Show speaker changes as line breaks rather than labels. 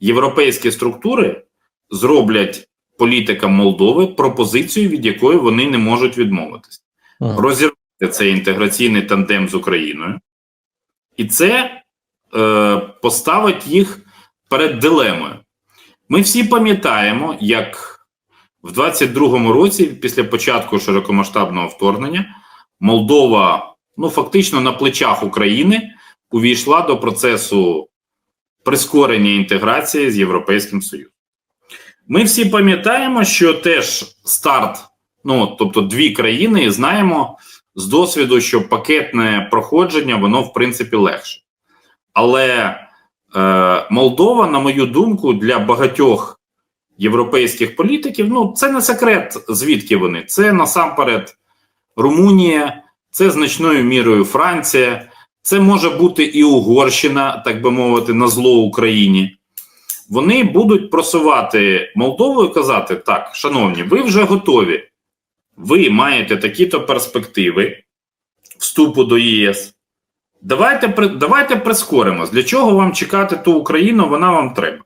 європейські структури зроблять політикам Молдови пропозицію, від якої вони не можуть відмовитись.
Мгм.
Розірвати цей інтеграційний тандем з Україною, і це е, поставить їх перед дилемою. Ми всі пам'ятаємо, як в 22-му році, після початку широкомасштабного вторгнення, Молдова, ну фактично на плечах України, увійшла до процесу прискорення інтеграції з Європейським Союзом. Ми всі пам'ятаємо, що теж старт, ну тобто дві країни, знаємо з досвіду, що пакетне проходження, воно в принципі легше. Але е, Молдова, на мою думку, для багатьох європейських політиків, ну це не секрет, звідки вони. Це насамперед Румунія, це значною мірою Франція, це може бути і Угорщина, так би мовити, на зло Україні. Вони будуть просувати Молдову і казати: так, шановні, ви вже готові. Ви маєте такі-то перспективи вступу до ЄС. Давайте давайте прискоримось. Для чого вам чекати ту Україну? Вона вам треба.